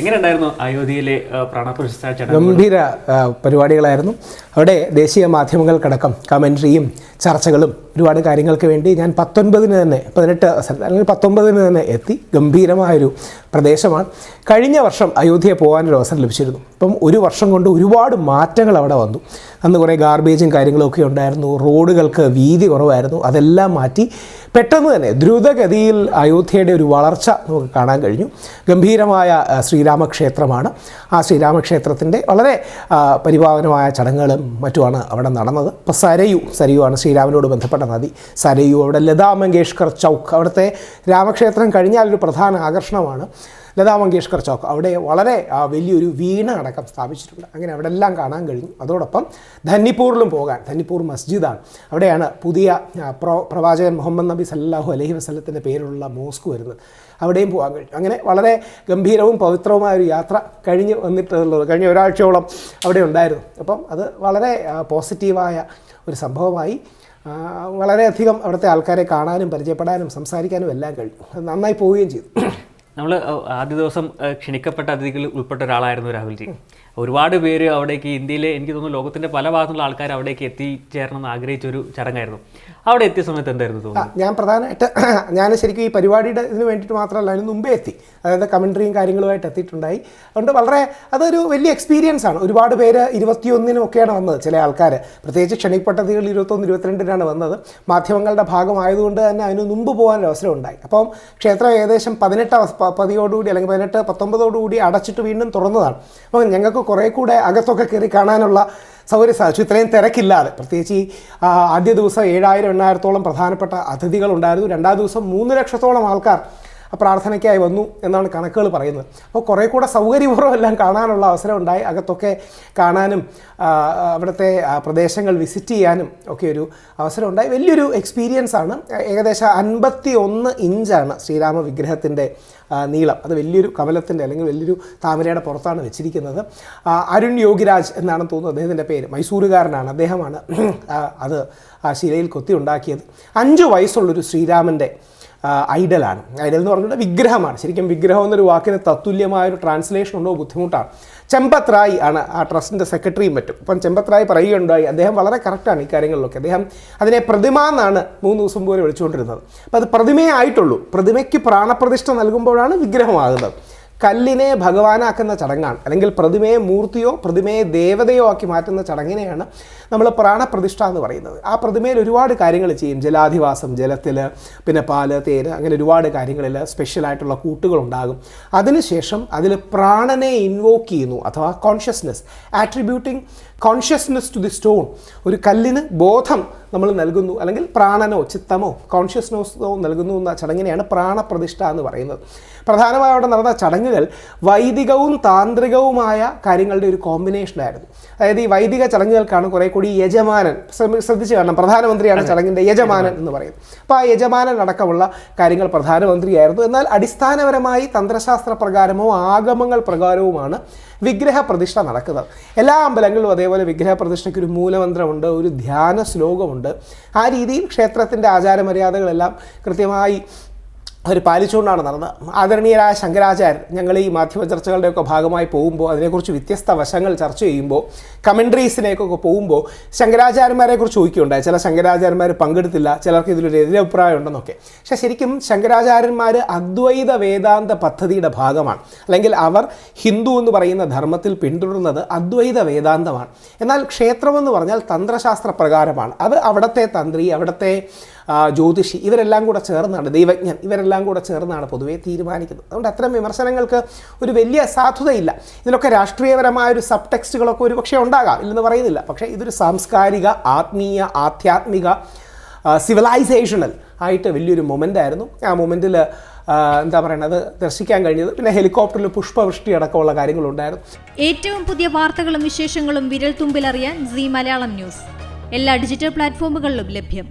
എങ്ങനെ ഉണ്ടായിരുന്നു അയോധ്യയിലെ പ്രാണപ്രതിഷ്ഠ ഗംഭീര പരിപാടികളായിരുന്നു. അവിടെ ദേശീയ മാധ്യമങ്ങൾക്കടക്കം കമൻട്രിയും ചർച്ചകളും ഒരുപാട് കാര്യങ്ങൾക്ക് വേണ്ടി ഞാൻ പത്തൊൻപതിന് തന്നെ പതിനെട്ട് അല്ലെങ്കിൽ പത്തൊമ്പതിന് തന്നെ എത്തി. ഗംഭീരമായൊരു പ്രദേശമാണ്. കഴിഞ്ഞ വർഷം അയോധ്യയെ പോകാനൊരു അവസരം ലഭിച്ചിരുന്നു. അപ്പം ഒരു വർഷം കൊണ്ട് ഒരുപാട് മാറ്റങ്ങൾ അവിടെ വന്നു. അന്ന് കുറേ ഗാർബേജും കാര്യങ്ങളൊക്കെ ഉണ്ടായിരുന്നു. റോഡുകൾക്ക് വീതി കുറവായിരുന്നു. അതെല്ലാം മാറ്റി പെട്ടെന്ന് തന്നെ ദ്രുതഗതിയിൽ അയോധ്യയുടെ ഒരു വളർച്ച നമുക്ക് കാണാൻ കഴിഞ്ഞു. ഗംഭീരമായ ശ്രീരാമക്ഷേത്രമാണ്. ആ ശ്രീരാമക്ഷേത്രത്തിന്റെ വളരെ പരിപാവനമായ ചടങ്ങുകളും മറ്റുമാണ് അവിടെ നടന്നത്. ഇപ്പോൾ സരയു സരയുവാണ് ശ്രീരാമനോട് ബന്ധപ്പെട്ട നദി. സരയു അവിടെ ലതാ മങ്കേഷ്കർ ചൗക്ക്. അവിടുത്തെ രാമക്ഷേത്രം കഴിഞ്ഞാൽ ഒരു പ്രധാന ആകർഷണമാണ്. ലതാ മങ്കേഷ്കർ ചൗക്ക്. അവിടെ വളരെ വലിയൊരു വീണ അടക്കം സ്ഥാപിച്ചിട്ടുണ്ട്. അങ്ങനെ അവിടെ എല്ലാം കാണാൻ കഴിഞ്ഞു. അതോടൊപ്പം ധന്നിപ്പൂറിലും പോകാൻ ധന്നിപ്പൂർ മസ്ജിദാണ്. അവിടെയാണ് പുതിയ പ്രോ പ്രവാചകൻ മുഹമ്മദ് നബി സല്ലാഹു അലഹി വസ്ലത്തിന്റെ പേരിലുള്ള മോസ്ക് വരുന്നത്. അവിടെയും പോകാൻ കഴിഞ്ഞു അങ്ങനെ വളരെ ഗംഭീരവും പവിത്രവുമായ ഒരു യാത്ര കഴിഞ്ഞ് വന്നിട്ടുള്ളത് കഴിഞ്ഞ ഒരാഴ്ചയോളം അവിടെ ഉണ്ടായിരുന്നു. അപ്പം അത് വളരെ പോസിറ്റീവായ ഒരു സംഭവമായി വളരെയധികം അവിടുത്തെ ആൾക്കാരെ കാണാനും പരിചയപ്പെടാനും സംസാരിക്കാനും എല്ലാം കഴിഞ്ഞു. നന്നായി പോവുകയും ചെയ്തു. നമ്മൾ ആദ്യ ദിവസം ക്ഷണിക്കപ്പെട്ട അതിഥികളിൽ ഉൾപ്പെട്ട ഒരാളായിരുന്നു രാഹുൽജി ഒരുപാട് പേര് അവിടേക്ക് ഇന്ത്യയിലെ എനിക്ക് തോന്നുന്നു ലോകത്തിന്റെ പല ഭാഗത്തുള്ള ആൾക്കാർ അവിടേക്ക് എത്തിച്ചേരണം എന്ന് ആഗ്രഹിച്ച ഒരു ചടങ്ങായിരുന്നു. അവിടെ എത്തിയ സമയത്ത് എന്തായിരുന്നു തോന്നുന്നു ഞാൻ പ്രധാനമായിട്ട് ഞാൻ ശരിക്കും ഈ പരിപാടിയുടെ ഇതിന് വേണ്ടിയിട്ട് മാത്രമല്ല അതിന് മുമ്പേ എത്തി. അതായത് കമൻട്രിയും കാര്യങ്ങളുമായിട്ട് എത്തിയിട്ടുണ്ടായി. അതുകൊണ്ട് വളരെ അതൊരു വലിയ എക്സ്പീരിയൻസ് ആണ്. ഒരുപാട് പേര് ഇരുപത്തിയൊന്നിനും ഒക്കെയാണ് വന്നത് ചില ആൾക്കാർ പ്രത്യേകിച്ച് ക്ഷണിക്കപ്പെട്ടതികൾ ഇരുപത്തൊന്ന് ഇരുപത്തിരണ്ടിനാണ് വന്നത്. മാധ്യമങ്ങളുടെ ഭാഗമായതുകൊണ്ട് തന്നെ അതിന് മുമ്പ് പോകാൻ അവസരം ഉണ്ടായി. അപ്പം ക്ഷേത്രം ഏകദേശം പതിനെട്ട് പതിയോടുകൂടി അല്ലെങ്കിൽ പതിനെട്ട് പത്തൊമ്പതോടുകൂടി അടച്ചിട്ട് വീണ്ടും തുറന്നതാണ്. അപ്പം ഞങ്ങൾക്ക് കുറേ കൂടെ അകത്തൊക്കെ കയറി കാണാനുള്ള സൗകര്യം സാധിച്ചു. ഇത്രയും തിരക്കില്ലാതെ. പ്രത്യേകിച്ച് ഈ ആദ്യ ദിവസം ഏഴായിരം എണ്ണായിരത്തോളം പ്രധാനപ്പെട്ട അതിഥികളുണ്ടായിരുന്നു രണ്ടാം ദിവസം മൂന്ന് ലക്ഷത്തോളം ആൾക്കാർ പ്രാർത്ഥനയ്ക്കായി വന്നു എന്നാണ് കണക്കുകൾ പറയുന്നത്. അപ്പോൾ കുറേ കൂടെ സൗകര്യപൂർവം എല്ലാം കാണാനുള്ള അവസരം ഉണ്ടായി അകത്തൊക്കെ കാണാനും അവിടുത്തെ പ്രദേശങ്ങൾ വിസിറ്റ് ചെയ്യാനും ഒക്കെ ഒരു അവസരം ഉണ്ടായി വലിയൊരു എക്സ്പീരിയൻസ് ആണ്. ഏകദേശം അൻപത്തി ഒന്ന് ഇഞ്ചാണ് ശ്രീരാമ വിഗ്രഹത്തിന്റെ നീളം. അത് വലിയൊരു കമലത്തിന്റെ അല്ലെങ്കിൽ വലിയൊരു താമരയുടെ പുറത്താണ് വെച്ചിരിക്കുന്നത്. അരുൺ യോഗിരാജ് എന്നാണ് തോന്നുന്നത് അദ്ദേഹത്തിന്റെ പേര്. മൈസൂരുകാരനാണ്. അദ്ദേഹമാണ് അത് ആ ശിലയിൽ കൊത്തി ഉണ്ടാക്കിയത്. അഞ്ച് വയസ്സുള്ളൊരു ശ്രീരാമന്റെ ഐഡലാണ്. ഐഡൽ എന്ന് പറഞ്ഞാൽ വിഗ്രഹമാണ്. ശരിക്കും വിഗ്രഹം എന്നൊരു വാക്കിന് തത്തുല്യമായ ഒരു ട്രാൻസ്ലേഷൻ ഉണ്ടോ? ബുദ്ധിമുട്ടാണ്. ചെമ്പത്രായി ആണ് ആ ട്രസ്റ്റിന്റെ സെക്രട്ടറിയും മറ്റും. അപ്പം ചെമ്പത്ത് റായ് പറയുകയുണ്ടായി. അദ്ദേഹം വളരെ കറക്റ്റാണ് ഈ കാര്യങ്ങളിലൊക്കെ. അദ്ദേഹം അതിനെ പ്രതിമ എന്നാണ് മൂന്ന് ദിവസം പോലെ വിളിച്ചുകൊണ്ടിരുന്നത്. അപ്പോൾ അത് പ്രതിമയായിട്ടുള്ളൂ. പ്രതിമയ്ക്ക് പ്രാണപ്രതിഷ്ഠ നൽകുമ്പോഴാണ് വിഗ്രഹമാകുന്നത്. കല്ലിനെ ഭഗവാനാക്കുന്ന ചടങ്ങാണ്. അല്ലെങ്കിൽ പ്രതിമയെ മൂർത്തിയോ പ്രതിമയെ ദേവതയോ ആക്കി മാറ്റുന്ന ചടങ്ങിനെയാണ് നമ്മൾ പ്രാണപ്രതിഷ്ഠ എന്ന് പറയുന്നത്. ആ പ്രതിമയിൽ ഒരുപാട് കാര്യങ്ങൾ ചെയ്യും. ജലാധിവാസം ജലത്തിൽ പിന്നെ പാൽ തേര് അങ്ങനെ ഒരുപാട് കാര്യങ്ങളിൽ സ്പെഷ്യലായിട്ടുള്ള കൂട്ടുകളുണ്ടാകും അതിനുശേഷം അതിൽ പ്രാണനെ ഇൻവോക്ക് ചെയ്യുന്നു അഥവാ consciousness attributing consciousness to the stone ഒരു കല്ലിന് ബോധം നമ്മൾ നൽകുന്നു അല്ലെങ്കിൽ പ്രാണനോ ചിത്തമോ കോൺഷ്യസ്നെസ്സോ നൽകുന്നു എന്ന ചടങ്ങിനെയാണ് പ്രാണപ്രതിഷ്ഠ എന്ന് പറയുന്നത്. പ്രധാനമായി അവിടെ നടന്ന ചടങ്ങുകൾ വൈദികവും താന്ത്രികവുമായ കാര്യങ്ങളുടെ ഒരു കോമ്പിനേഷനായിരുന്നു അതായത് ഈ വൈദിക ചടങ്ങുകൾക്കാണ് കുറെ കൂടി യജമാനൻ ശ്രദ്ധിച്ചു കാണണം. പ്രധാനമന്ത്രിയാണ് ചടങ്ങിന്റെ യജമാനൻ എന്ന് പറയുന്നത്. അപ്പോൾ ആ യജമാനൻ അടക്കമുള്ള കാര്യങ്ങൾ പ്രധാനമന്ത്രിയായിരുന്നു. എന്നാൽ അടിസ്ഥാനപരമായി തന്ത്രശാസ്ത്ര പ്രകാരമോ ആഗമങ്ങൾ പ്രകാരവുമാണ് വിഗ്രഹ പ്രതിഷ്ഠ നടക്കുന്നത്. എല്ലാ അമ്പലങ്ങളിലും അതേപോലെ വിഗ്രഹ പ്രതിഷ്ഠയ്ക്ക് ഒരു മൂലമന്ത്രമുണ്ട് ഒരു ധ്യാന ശ്ലോകമുണ്ട് ആ രീതിയിൽ ക്ഷേത്രത്തിന്റെ ആചാരമര്യാദകളെല്ലാം കൃത്യമായി അവർ പാലിച്ചുകൊണ്ടാണ് നടന്നത്. ആദരണീയരായ ശങ്കരാചാര്യർ ഞങ്ങൾ ഈ മാധ്യമ ചർച്ചകളുടെയൊക്കെ ഭാഗമായി പോകുമ്പോൾ അതിനെക്കുറിച്ച് വ്യത്യസ്ത വശങ്ങൾ ചർച്ച ചെയ്യുമ്പോൾ കമൻട്രീസിലേക്കൊക്കെ പോകുമ്പോൾ ശങ്കരാചാര്യന്മാരെ കുറിച്ച് ചോദിക്കുകയുണ്ടായി. ചില ശങ്കരാചാര്യന്മാർ പങ്കെടുത്തില്ല ചിലർക്ക് ഇതിലൊരു എതിരഭിപ്രായം ഉണ്ടെന്നൊക്കെ. പക്ഷേ ശരിക്കും ശങ്കരാചാര്യന്മാർ അദ്വൈത വേദാന്ത പദ്ധതിയുടെ ഭാഗമാണ്. അല്ലെങ്കിൽ അവർ ഹിന്ദു എന്ന് പറയുന്ന ധർമ്മത്തിൽ പിന്തുടരുന്നത് അദ്വൈത വേദാന്തമാണ്. എന്നാൽ ക്ഷേത്രമെന്ന് പറഞ്ഞാൽ തന്ത്രശാസ്ത്ര പ്രകാരമാണ് അത് അവിടുത്തെ തന്ത്രി അവിടുത്തെ ജ്യോതിഷി ഇവരെല്ലാം കൂടെ ചേർന്നാണ് ദൈവജ്ഞൻ ഇവരെല്ലാം കൂടെ ചേർന്നാണ് പൊതുവേ തീരുമാനിക്കുന്നത്. അതുകൊണ്ട് അത്തരം വിമർശനങ്ങൾക്ക് ഒരു വലിയ സാധുതയില്ല. ഇതിനൊക്കെ രാഷ്ട്രീയപരമായ ഒരു സബ് ടെക്സ്റ്റുകളൊക്കെ ഒരു പക്ഷേ ഉണ്ടാകാം ഇല്ലെന്ന് പറയുന്നില്ല. പക്ഷേ ഇതൊരു സാംസ്കാരിക ആത്മീയ ആധ്യാത്മിക സിവിലൈസേഷണൽ ആയിട്ട് വലിയൊരു മൊമെന്റ് ആയിരുന്നു. ആ മൊമെന്റിൽ എന്താ പറയണത് ദർശിക്കാൻ കഴിഞ്ഞത്. പിന്നെ ഹെലികോപ്റ്ററിൽ പുഷ്പവൃഷ്ടി അടക്കമുള്ള കാര്യങ്ങളുണ്ടായിരുന്നു. ഏറ്റവും പുതിയ വാർത്തകളും വിശേഷങ്ങളും വിരൽ തുമ്പിലറിയാൻ സി മലയാളം ന്യൂസ്. എല്ലാ ഡിജിറ്റൽ പ്ലാറ്റ്ഫോമുകളിലും ലഭ്യം.